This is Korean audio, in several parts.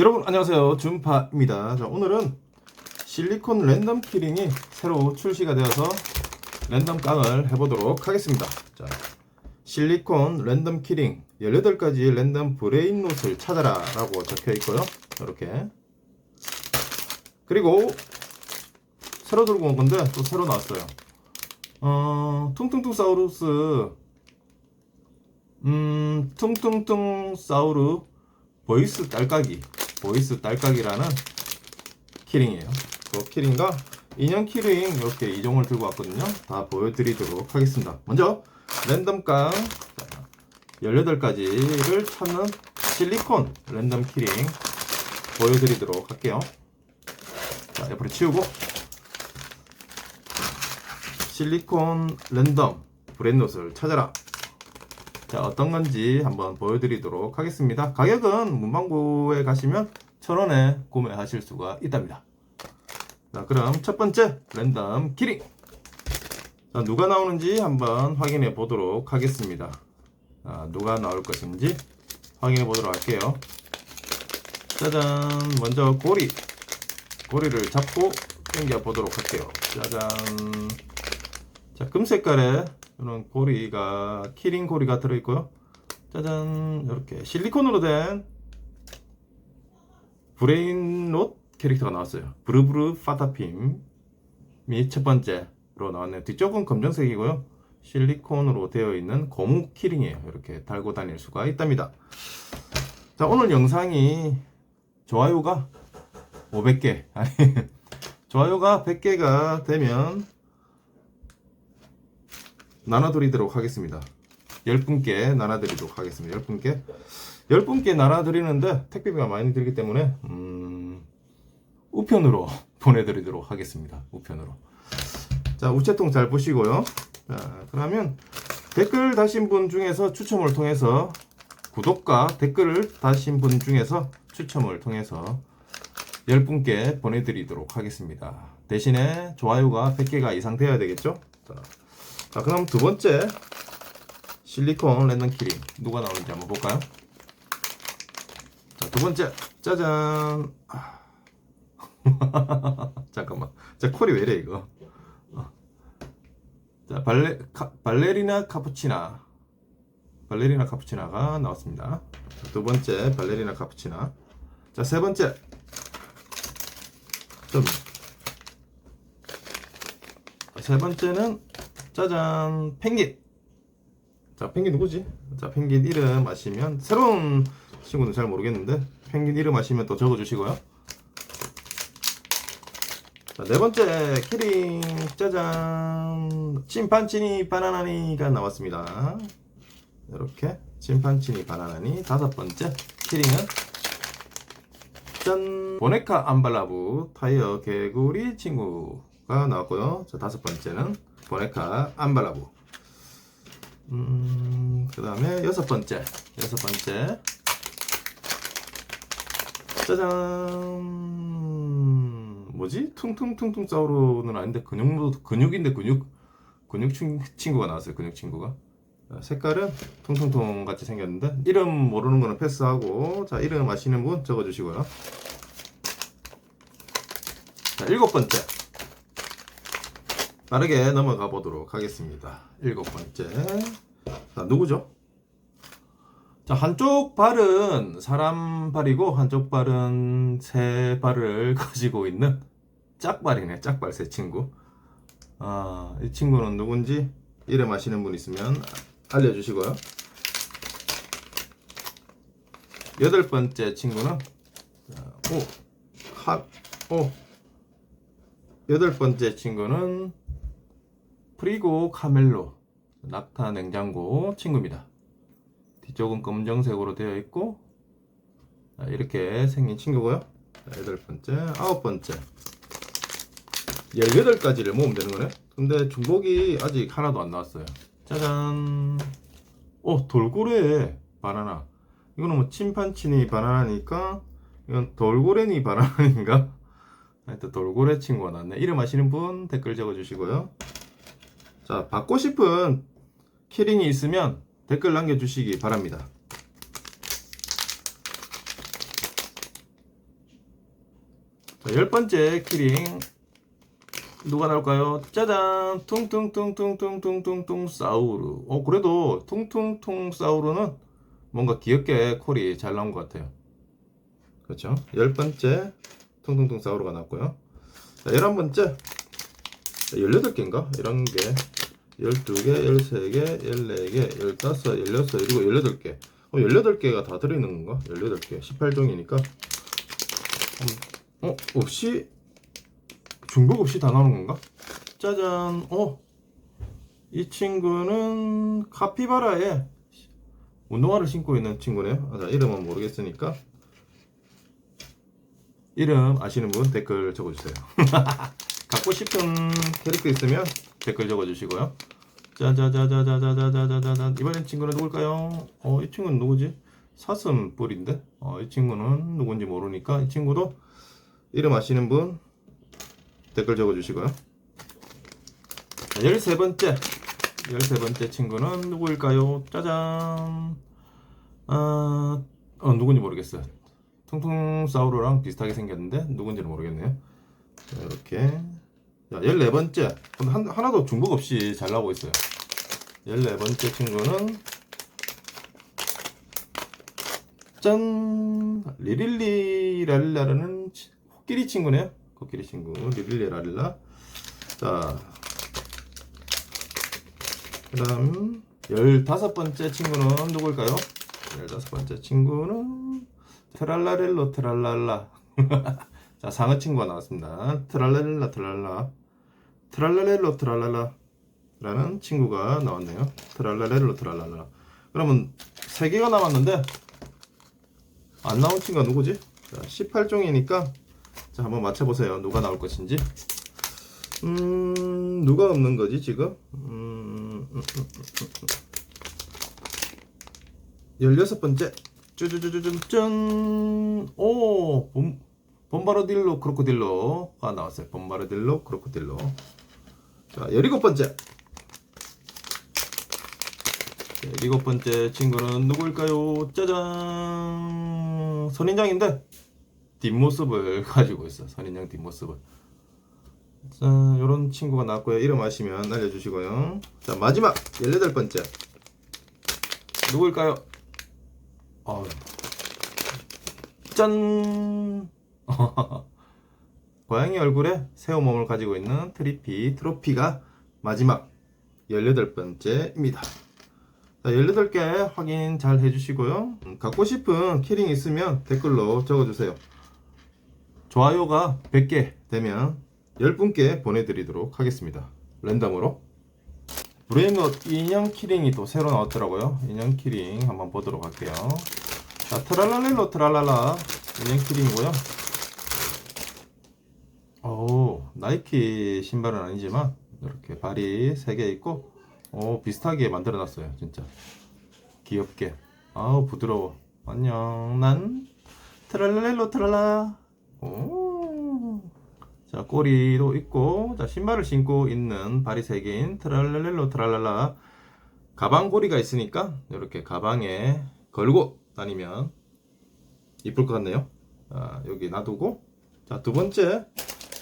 여러분 안녕하세요. 준파입니다. 자 오늘은 실리콘 랜덤 키링이 새로 출시가 되어서 랜덤 깡을 해보도록 하겠습니다. 자 실리콘 랜덤 키링 18가지 랜덤 브레인 노트를 찾아라 라고 적혀 있고요. 이렇게. 그리고 새로 들고 온 건데 또 새로 나왔어요. 어 퉁퉁퉁 사우루스. 음 퉁퉁퉁 사우루 보이스 딸깍이 보이스 딸깍이라는 키링이에요. 그 키링과 인형 키링 이렇게 이종을 들고 왔거든요. 다 보여드리도록 하겠습니다. 먼저 랜덤 깡 18가지를 찾는 실리콘 랜덤 키링 보여드리도록 할게요. 자, 옆으로 치우고 실리콘 랜덤 브랜드 옷을 찾아라. 자, 어떤 건지 한번 보여드리도록 하겠습니다. 가격은 문방구에 가시면 천원에 구매하실 수가 있답니다. 자, 그럼 첫 번째 랜덤 키링. 자, 누가 나오는지 한번 확인해 보도록 하겠습니다. 자, 누가 나올 것인지 확인해 보도록 할게요. 짜잔, 먼저 고리. 고리를 잡고 당겨 보도록 할게요. 짜잔. 자, 금 색깔의 이런 고리가 키링 고리가 들어있고요. 짜잔 이렇게 실리콘으로 된 브레인롯 캐릭터가 나왔어요. 브르브르 파타핌이 첫 번째로 나왔네요. 뒤쪽은 검정색이고요. 실리콘으로 되어 있는 고무 키링이에요. 이렇게 달고 다닐 수가 있답니다. 자 오늘 영상이 좋아요가 500개 아니 좋아요가 100개가 되면 나눠드리도록 하겠습니다. 10분께 나눠드리도록 하겠습니다. 10분께 10분께 나눠드리는데 택배비가 많이 들기 때문에 음, 우편으로 보내드리도록 하겠습니다. 우편으로 자 우체통 잘 보시고요. 자 그러면 댓글 다신 분 중에서 추첨을 통해서 구독과 댓글을 다신 분 중에서 추첨을 통해서 10분께 보내드리도록 하겠습니다. 대신에 좋아요가 100개가 이상 돼야 되겠죠? 자, 자, 그럼 두 번째 실리콘 랜덤 키링 누가 나오는지 한번 볼까요? 자, 두 번째 짜잔. 아. 잠깐만. 자, 콜이 왜 이래 이거? 어. 자, 발레 카, 발레리나 카푸치나. 발레리나 카푸치나가 나왔습니다. 자, 두 번째 발레리나 카푸치나. 자, 세 번째 좀. 세 번째는 짜잔 펭귄. 자 펭귄 누구지? 자 펭귄 이름 아시면 새로운 친구는 잘 모르겠는데 펭귄 이름 아시면 또 적어주시고요. 자, 네 번째 키링 짜잔. 침판치니 바나나니가 나왔습니다. 이렇게 침판치니 바나나니 다섯 번째 키링은 짠. 보네카 암발라부 타이어 개구리 친구가 나왔고요. 자 다섯 번째는 보네카 암발라부 음, 그 다음에 여섯 번째 여섯 번째. 짜잔. 뭐지? 퉁퉁퉁퉁 싸우로는 아닌데 근육 근육인데 근육 근육 친- 친구가 나왔어요 근육 친구가. 자, 색깔은 퉁퉁퉁 같이 생겼는데 이름 모르는 거는 패스하고 자 이름 아시는 분 적어주시고요. 자 일곱 번째 빠르게 넘어가 보도록 하겠습니다. 일곱 번째. 자, 누구죠? 자, 한쪽 발은 사람 발이고, 한쪽 발은 새 발을 가지고 있는 짝발이네, 짝발 새 친구. 아, 이 친구는 누군지 이름 아시는 분 있으면 알려주시고요. 여덟 번째 친구는, 자, 오, 핫, 오. 여덟 번째 친구는 프리고 카멜로 낙타 냉장고 친구입니다. 뒤쪽은 검정색으로 되어 있고 자, 이렇게 생긴 친구고요. 자, 여덟 번째, 아홉 번째. 18가지를 모으면 되는 거네. 근데 중복이 아직 하나도 안 나왔어요. 짜잔. 어, 돌고래 바나나. 이거는 뭐 침판치니 바나나니까 이건 돌고래니 바나나인가? 하여튼 돌고래 친구가 나왔네. 이름 아시는 분 댓글 적어주시고요. 자, 받고 싶은 키링이 있으면 댓글 남겨주시기 바랍니다. 자, 열 번째 키링 누가 나올까요? 짜잔 퉁퉁퉁퉁퉁퉁퉁퉁 사우루 어 그래도 퉁퉁퉁 사우루는 뭔가 귀엽게 콜이 잘 나온 것 같아요 그렇죠 열 번째 퉁퉁퉁 사우루가 나왔고요 자, 열한 번째 자, 18개인가? 이런 게 12개, 13개, 14개, 15, 16, 그리고 18개 어, 18개가 다 들어있는 건가? 18개 18종이니까 어? 없이 중복 없이 다 나오는 건가? 짜잔 어? 이 친구는 카피바라에 운동화를 신고 있는 친구네요 아, 자, 이름은 모르겠으니까 이름 아시는 분 댓글 적어주세요 갖고 싶은 캐릭터 있으면 댓글 적어주시고요 짜자자자자자자자자자 이번엔 친구는 누굴까요? 어, 이 친구는 누구지? 사슴 뿔인데? 어, 이 친구는 누군지 모르니까 이 친구도 이름 아시는 분 댓글 적어주시고요. 자, 13번째. 13번째 친구는 누구일까요? 짜잔. 아, 어, 누군지 모르겠어요. 퉁퉁 사우루랑 비슷하게 생겼는데 누군지는 모르겠네요. 자, 이렇게. 자, 14번째. 근데 한, 하나도 중복 없이 잘 나오고 있어요. 14번째 친구는 짠! 리릴리랄라라는 치- 코끼리 친구네요. 코끼리 친구. 리릴리랄라. 자. 그 다음, 15번째 친구는 누굴까요? 15번째 친구는 트랄라렐로 트랄랄라. 자, 상어 친구가 나왔습니다. 트랄라렐라 트랄라. 트랄라렐로 트랄랄라. 라는 친구가 나왔네요. 트랄라렐로 트랄랄라. 그러면 3개가 남았는데, 안 나온 친구가 누구지? 자, 18종이니까 자 한번 맞춰보세요. 누가 나올 것인지. 음 누가 없는 거지 지금? 음, 음, 음, 음, 음. 16번째 쭈쭈쭈쭈쭈 오 봄, 봄바르딜로 크로코딜로가 나왔어요. 봄바르딜로 크로코딜로 자 17번째 네, 일곱 번째 친구는 누구일까요? 짜잔! 선인장인데 뒷모습을 가지고 있어. 선인장 뒷모습을. 자, 요런 친구가 나왔고요. 이름 아시면 알려주시고요. 자, 마지막 18번째. 누구일까요? 어, 짠! 고양이 얼굴에 새우 몸을 가지고 있는 트리피, 트로피가 마지막 18번째입니다. 자, 18개 확인 잘 해주시고요. 음, 갖고 싶은 키링 있으면 댓글로 적어주세요. 좋아요가 100개 되면 10분께 보내드리도록 하겠습니다. 랜덤으로. 브레인롯 인형 키링이 또 새로 나왔더라고요. 인형 키링 한번 보도록 할게요. 자, 트랄랄렐로 트랄랄라 인형 키링이고요. 오, 나이키 신발은 아니지만 이렇게 발이 3개 있고 오 비슷하게 만들어 놨어요 진짜. 귀엽게. 아우 부드러워. 안녕. 난 트랄랄렐로 트랄라. 오 자 꼬리도 있고 자 신발을 신고 있는 발이 세 개인 트랄랄렐로 트랄랄라. 가방 고리가 있으니까 이렇게 가방에 걸고 다니면 이쁠 것 같네요. 아, 여기 놔두고. 자 두 번째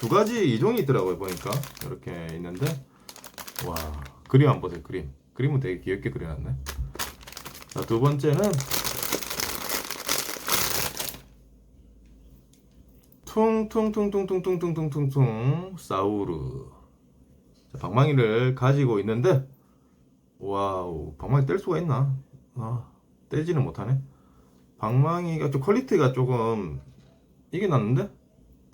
두 가지 이종이 있더라고요 보니까. 이렇게 있는데. 와 그림 한번 보세요 그림. 그림은 되게 귀엽게 그려놨네. 자 두 번째는 퉁퉁퉁퉁퉁퉁퉁퉁퉁 사우루. 자, 방망이를 가지고 있는데 와우 방망이 뗄 수가 있나? 아 떼지는 못하네. 방망이가 좀 퀄리티가 조금 이게 낫는데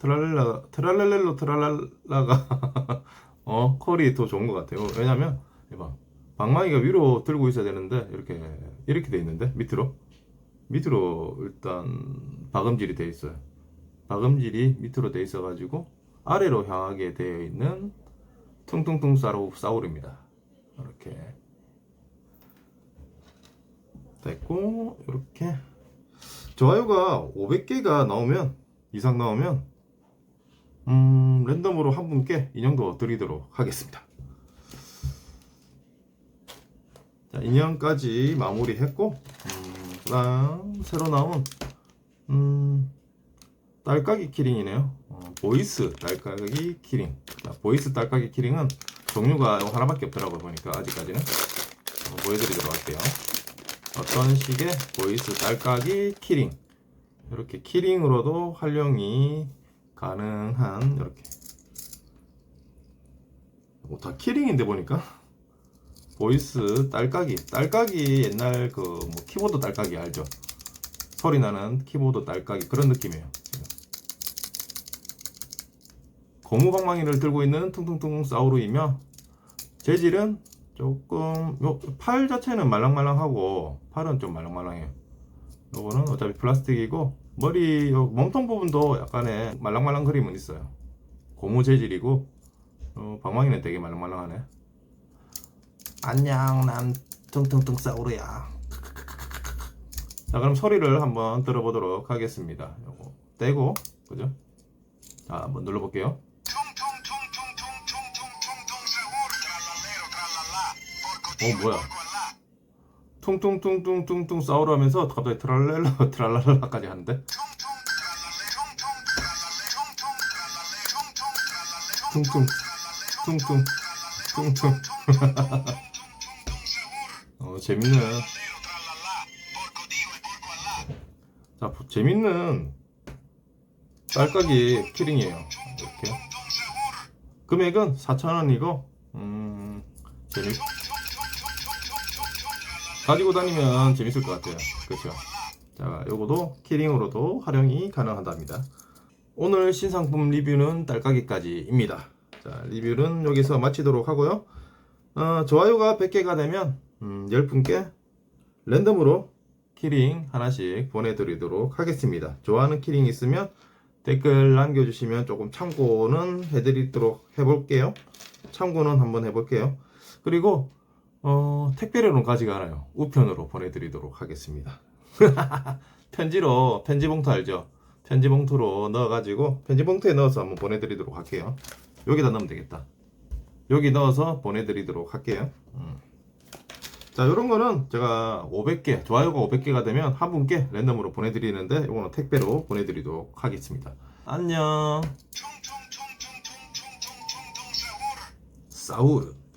트랄랄라 트랄랄렐로 트랄랄라가 어 컬이 더 좋은 것 같아요. 왜냐면 이봐 방망이가 위로 들고 있어야 되는데 이렇게 이렇게 돼 있는데 밑으로 밑으로 일단 박음질이 돼 있어요. 박음질이 밑으로 돼 있어 가지고 아래로 향하게 되어 있는 퉁퉁퉁 사우 사우르입니다. 이렇게 됐고 이렇게 좋아요가 500개가 나오면 이상 나오면 음, 랜덤으로 한 분께 인형도 드리도록 하겠습니다. 자, 인형까지 마무리했고, 음, 그다음 새로 나온 음, 딸깍이 키링이네요. 어, 보이스 딸깍이 키링. 자, 보이스 딸깍이 키링은 종류가 요 하나밖에 없더라고요 보니까 아직까지는 한번 보여드리도록 할게요. 어떤 식의 보이스 딸깍이 키링 이렇게 키링으로도 활용이 가능한 이렇게 뭐다 키링인데 보니까 보이스 딸깍이 딸깍이 옛날 그 뭐 키보드 딸깍이 알죠? 소리 나는 키보드 딸깍이 그런 느낌이에요. 지금. 고무 방망이를 들고 있는 퉁퉁퉁 사우루이며 재질은 조금 요팔 자체는 말랑말랑하고 팔은 좀 말랑말랑해요. 요거는 어차피 플라스틱이고 머리 요 몸통 부분도 약간의 말랑말랑 그림은 있어요. 고무 재질이고 어, 방망이는 되게 말랑말랑하네. 안녕 난 퉁퉁퉁 사우루야. 자 그럼 소리를 한번 들어보도록 하겠습니다. 요거 떼고 그죠? 자 한번 눌러볼게요. 어 뭐야? 퉁퉁퉁퉁퉁퉁 싸우라면서 갑자기 트랄렐라 트랄랄라까지 하는데? 퉁퉁 퉁퉁 퉁퉁 어 재밌네. 자 보- 재밌는 딸깍이 키링이에요. 이렇게. 금액은 4,000원이고 음 재밌 가지고 다니면 재밌을 것 같아요. 그렇죠? 자 요거도 키링으로도 활용이 가능하답니다. 오늘 신상품 리뷰는 딸깍이까지입니다. 자 리뷰는 여기서 마치도록 하고요. 어, 좋아요가 100개가 되면 음, 10분께 랜덤으로 키링 하나씩 보내드리도록 하겠습니다. 좋아하는 키링 있으면 댓글 남겨주시면 조금 참고는 해드리도록 해볼게요. 참고는 한번 해볼게요. 그리고 어, 택배로는 가지가 않아요. 우편으로 보내드리도록 하겠습니다. 편지로, 편지 봉투 알죠? 편지 봉투로 넣어가지고, 편지 봉투에 넣어서 한번 보내드리도록 할게요. 여기다 넣으면 되겠다. 여기 넣어서 보내드리도록 할게요. 음. 자, 요런 거는 제가 500개, 좋아요가 500개가 되면 한 분께 랜덤으로 보내드리는데, 요거는 택배로 보내드리도록 하겠습니다. 안녕. 사우르.